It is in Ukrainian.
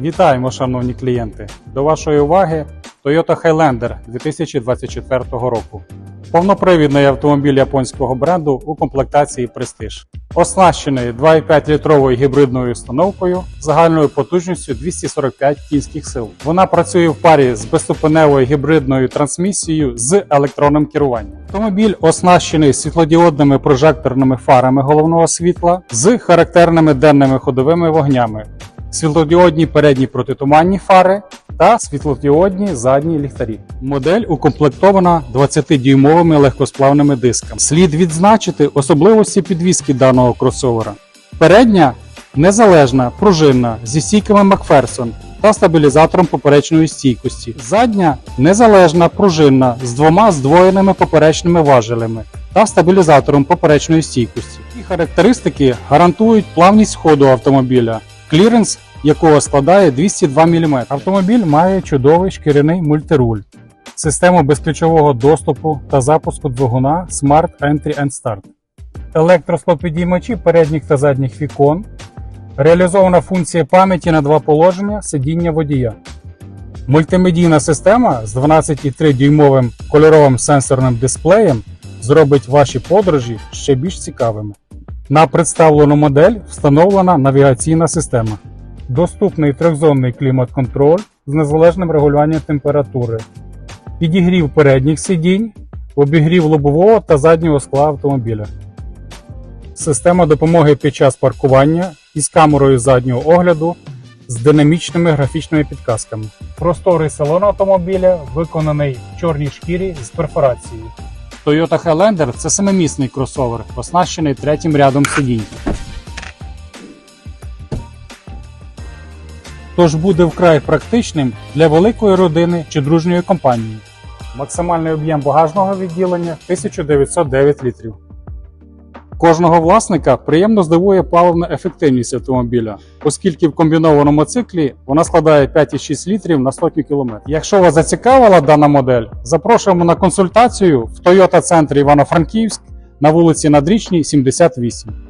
Вітаємо, шановні клієнти! До вашої уваги Toyota Highlander 2024 року. Повнопривідний автомобіль японського бренду у комплектації Prestige. Оснащений 2,5 літровою гібридною установкою загальною потужністю 245 кінських сил. Вона працює в парі з безступеневою гібридною трансмісією з електронним керуванням. Автомобіль оснащений світлодіодними прожекторними фарами головного світла з характерними денними ходовими вогнями, світлодіодні передні протитуманні фари та світлодіодні задні ліхтарі. Модель укомплектована 20-дюймовими легкосплавними дисками. Слід відзначити особливості підвіски даного кросовера. Передня незалежна, пружинна зі стійками Макферсон та стабілізатором поперечної стійкості. Задня незалежна, пружинна з двома здвоєними поперечними важелями та стабілізатором поперечної стійкості. Ці характеристики гарантують плавність ходу автомобіля, кліренс якого складає 202 мм. Автомобіль має чудовий шкіряний мультируль, систему безключового доступу та запуску двигуна Smart Entry and Start, електросклопідіймачі передніх та задніх вікон, реалізована функція пам'яті на два положення сидіння водія. Мультимедійна система з 12,3 дюймовим кольоровим сенсорним дисплеєм зробить ваші подорожі ще більш цікавими. На представлену модель встановлена навігаційна система. Доступний трьохзонний клімат-контроль з незалежним регулюванням температури, підігрів передніх сидінь, обігрів лобового та заднього скла автомобіля. Система допомоги під час паркування із камерою заднього огляду з динамічними графічними підказками. Просторий салон автомобіля виконаний в чорній шкірі з перфорацією. Toyota Highlander – це семимісний кросовер, оснащений третім рядом сидінь. Тож буде вкрай практичним для великої родини чи дружньої компанії. Максимальний об'єм багажного відділення 1909 літрів. Кожного власника приємно здивує паливна ефективність автомобіля, оскільки в комбінованому циклі вона складає 5,6 літрів на сотню кілометрів. Якщо вас зацікавила дана модель, запрошуємо на консультацію в Toyota центрі Івано-Франківськ на вулиці Надрічній, 78.